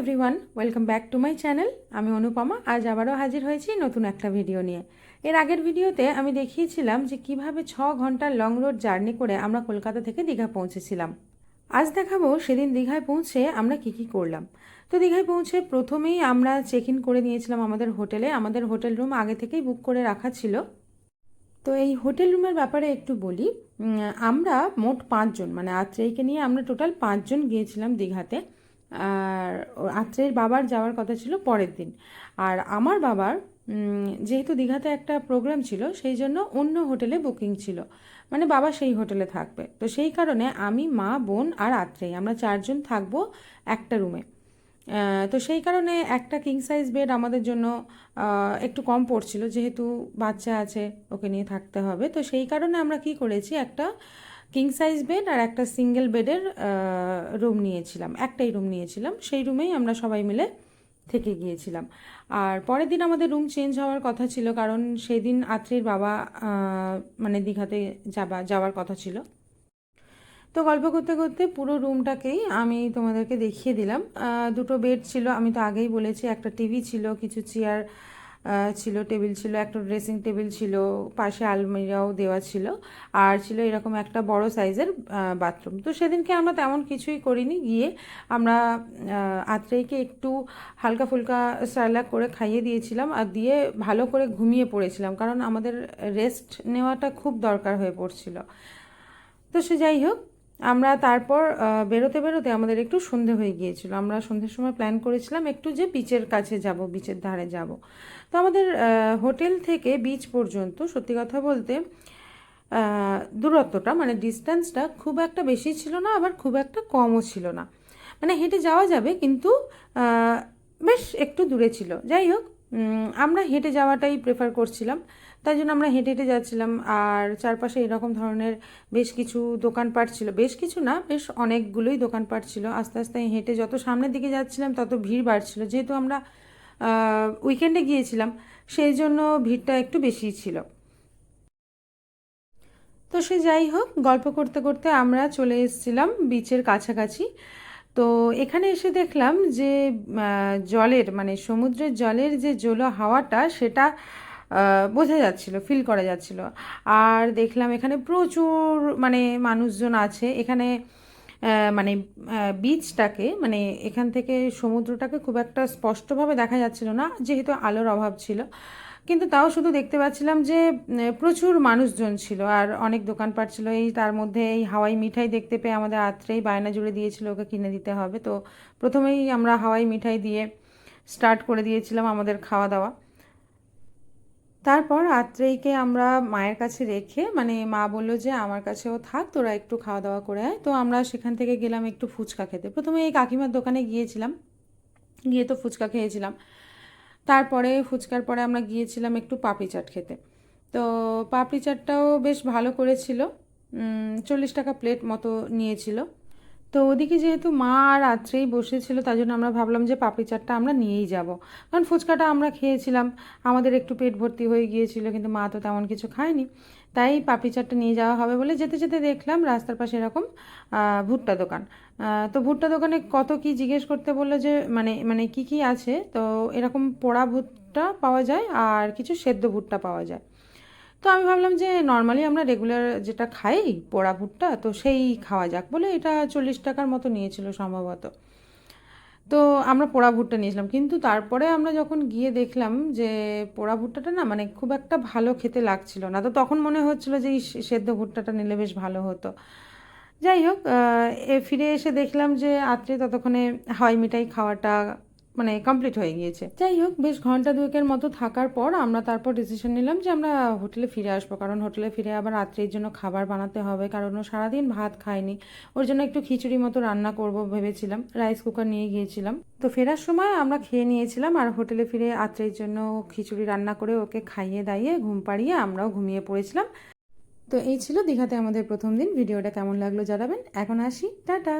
Everyone welcome back to my channel আমি অনুপমা, আজ আবারও হাজির হয়েছি নতুন একটা ভিডিও নিয়ে। এর আগের ভিডিওতে আমি দেখিয়েছিলাম যে কীভাবে ছ ঘণ্টার লং রোড জার্নি করে আমরা কলকাতা থেকে দীঘা পৌঁছেছিলাম। আজ দেখাবো সেদিন দীঘায় পৌঁছে আমরা কি কি করলাম। তো দীঘায় পৌঁছে প্রথমেই আমরা চেক ইন করে নিয়েছিলাম আমাদের হোটেলে। আমাদের হোটেল রুম আগে থেকেই বুক করে রাখা ছিল। তো এই হোটেল রুমের ব্যাপারে একটু বলি। আমরা মোট পাঁচজন মানে আত্রেয়কে নিয়ে আমরা টোটাল পাঁচজন গিয়েছিলাম দীঘাতে। আর আত্রেয়ের বাবার যাওয়ার কথা ছিল পরের দিন। আর আমার বাবার যেহেতু দীঘাতে একটা প্রোগ্রাম ছিল, সেই জন্য অন্য হোটেলে বুকিং ছিল। মানে বাবা সেই হোটেলে থাকবে। তো সেই কারণে আমি, মা, বোন আর আত্রেয়, আমরা চারজন থাকব একটা রুমে তো সেই কারণে একটা কিং সাইজ বেড আমাদের জন্য একটু কম পড়ছিল। যেহেতু বাচ্চা আছে, ওকে নিয়ে থাকতে হবে। তো সেই কারণে আমরা কি করেছি, একটা কিং সাইজ বেড আর একটা সিঙ্গেল বেডের রুম নিয়েছিলাম। একটাই রুম নিয়েছিলাম। সেই রুমেই আমরা সবাই মিলে থেকে গিয়েছিলাম। আর পরের দিন আমাদের রুম চেঞ্জ হওয়ার কথা ছিল কারণ সেই দিন আত্রির বাবা মানে দীঘাতে যাবা, যাওয়ার কথা ছিল। তো গল্প করতে করতে পুরো রুমটাকেই আমি তোমাদেরকে দেখিয়ে দিলাম। দুটো বেড ছিল। আমি তো আগেই বলেছি, একটা টিভি ছিল, কিছু চেয়ার ছিল টেবিল ছিল একটা ড্রেসিং টেবিল ছিল পাশে আলমিরাও দেওয়া ছিল আর ছিল এরকম একটা বড় সাইজের বাথরুম তো সেদিনকে আমরা তেমন কিছুই করিনি গিয়ে আমরা আহ, আত্রেয়কে একটু হালকা ফুলকা স্যালাক করে খাইয়ে দিয়েছিলাম আর দিয়ে ভালো করে ঘুমিয়ে পড়েছিলাম কারণ আমাদের রেস্ট নেওয়াটা খুব দরকার হয়ে পড়ছিল। তো সে যাই হোক আমরা তারপর বেরোতে বেরোতে আমাদের একটু সন্ধে হয়ে গিয়েছিল। আমরা সন্ধ্যের সময় প্ল্যান করেছিলাম একটু যে বিচের কাছে যাব বিচের ধারে যাব। তো আমাদের হোটেল থেকে বিচ পর্যন্ত, সত্যি কথা বলতে দূরত্বটা মানে ডিস্টেন্সটা খুব একটা বেশি ছিল না, আবার খুব একটা কমও ছিল না। মানে হেঁটে যাওয়া যাবে, কিন্তু বেশ একটু দূরে ছিল। যাই হোক আমরা হেঁটে যাওয়াটাই প্রেফার করছিলাম। তাই জন্য আমরা হেঁটে হেঁটে যাচ্ছিলাম। আর চারপাশে এরকম ধরনের বেশ কিছু দোকানপাট ছিল। বেশ কিছু না, বেশ অনেকগুলোই দোকানপাট ছিল। আস্তে আস্তে হেঁটে যত সামনের দিকে যাচ্ছিলাম, তত ভিড় বাড়ছিল। যেহেতু আমরা উইকেন্ডে গিয়েছিলাম, সেই জন্য ভিড়টা একটু বেশিই ছিল। তো সে যাই হোক, গল্প করতে করতে আমরা চলে এসেছিলাম বিচের কাছাকাছি। তো এখানে এসে দেখলাম যে জলের মানে সমুদ্রের জলের যে জলো হাওয়াটা সেটা বোঝা যাচ্ছিল ফিল করা যাচ্ছিল। আর দেখলাম এখানে প্রচুর মানে মানুষজন আছে। এখানে মানে বিচটাকে মানে এখান থেকে সমুদ্রটাকে খুব একটা স্পষ্টভাবে দেখা যাচ্ছিল না, যেহেতু আলোর অভাব ছিল। কিন্তু তাও শুধু দেখতে পাচ্ছিলাম যে প্রচুর মানুষজন ছিল। আর অনেক দোকানপাট ছিল। এই তার মধ্যে এই হাওয়াই মিঠাই দেখতে পেয়ে আমাদের আত্রেই বায়না জুড়ে দিয়েছিল, ওকে কিনে দিতে হবে। তো প্রথমেই আমরা হাওয়াই মিঠাই দিয়ে স্টার্ট করে দিয়েছিলাম আমাদের খাওয়া দাওয়া। তারপর আত্রেয়কে আমরা মায়ের কাছে রেখে মানে মা বলল যে, আমার কাছেও থাক, তোরা একটু খাওয়া দাওয়া করে আয়। তো আমরা সেখান থেকে গেলাম একটু ফুচকা খেতে। প্রথমে এই কাকিমার দোকানে গিয়েছিলাম। গিয়ে তো ফুচকা খেয়েছিলাম। তারপরে ফুচকার পরে আমরা গিয়েছিলাম একটু পাপড়ি চাট খেতে। তো পাপড়ি চাটটাও বেশ ভালো করেছিল। চল্লিশ টাকা প্লেট মতো নিয়েছিল। তো ওদিকে যেহেতু মা আর রাত্রেই বসেছিল, তার জন্য আমরা ভাবলাম যে পাপড়ি চাটটা আমরা নিয়েই যাব। কারণ ফুচকাটা আমরা খেয়েছিলাম, আমাদের একটু পেট ভর্তি হয়ে গিয়েছিল, কিন্তু মা তো তেমন কিছু খায়নি। তাই পাপড়ি চাটটা নিয়ে যাওয়া হবে বলে যেতে যেতে দেখলাম রাস্তার পাশে এরকম ভুট্টা দোকান। তো ভুট্টা দোকানে কত কি জিজ্ঞেস করতে বলল যে মানে মানে কি কি আছে? তো এরকম পোড়া ভুট্টা পাওয়া যায় আর কিছু সেদ্ধ ভুট্টা পাওয়া যায়। তো আমি ভাবলাম যে নর্মালি আমরা রেগুলার যেটা খাই, পোড়া ভুট্টা, তো সেই খাওয়া যাক বলে এটা চল্লিশ টাকার মতো নিয়েছিল সম্ভবত। তো আমরা পোড়া ভুট্টা নিয়েছিলাম, কিন্তু তারপরে আমরা যখন গিয়ে দেখলাম যে পোড়া ভুট্টাটা না মানে খুব একটা ভালো খেতে লাগছিল না, তো তখন মনে হচ্ছিল যে সেদ্ধ ভুট্টাটা নিলে বেশ ভালো হতো। যাই হোক এ ফিরে এসে দেখলাম যে আত্রে ততক্ষণে হাওয়াই মিঠাই খাওয়াটা মানে কমপ্লিট হয়ে গিয়েছে। যাই হোক বেশ ঘণ্টা দুয়েকের মতো থাকার পর আমরা তারপর ডিসিশন নিলাম যে আমরা হোটেলে ফিরে আসব। কারণ হোটেলে ফিরে আবার রাত্রির জন্য খাবার বানাতে হবে। কারণ ও সারাদিন ভাত খায়নি। ওর জন্য একটু খিচুড়ি মতো রান্না করব ভেবেছিলাম। রাইস কুকার নিয়ে গিয়েছিলাম। তো ফেরার সময় আমরা খেয়ে নিয়েছিলাম আর হোটেলে ফিরে আত্রের জন্য খিচুড়ি রান্না করে ওকে খাইয়ে দাইয়ে ঘুম পাড়িয়ে আমরাও ঘুমিয়ে পড়েছিলাম। তো এই ছিল দীঘাতে আমাদের প্রথম দিন। ভিডিওটা কেমন লাগল জানাবেন। এখন আসি। টাটা!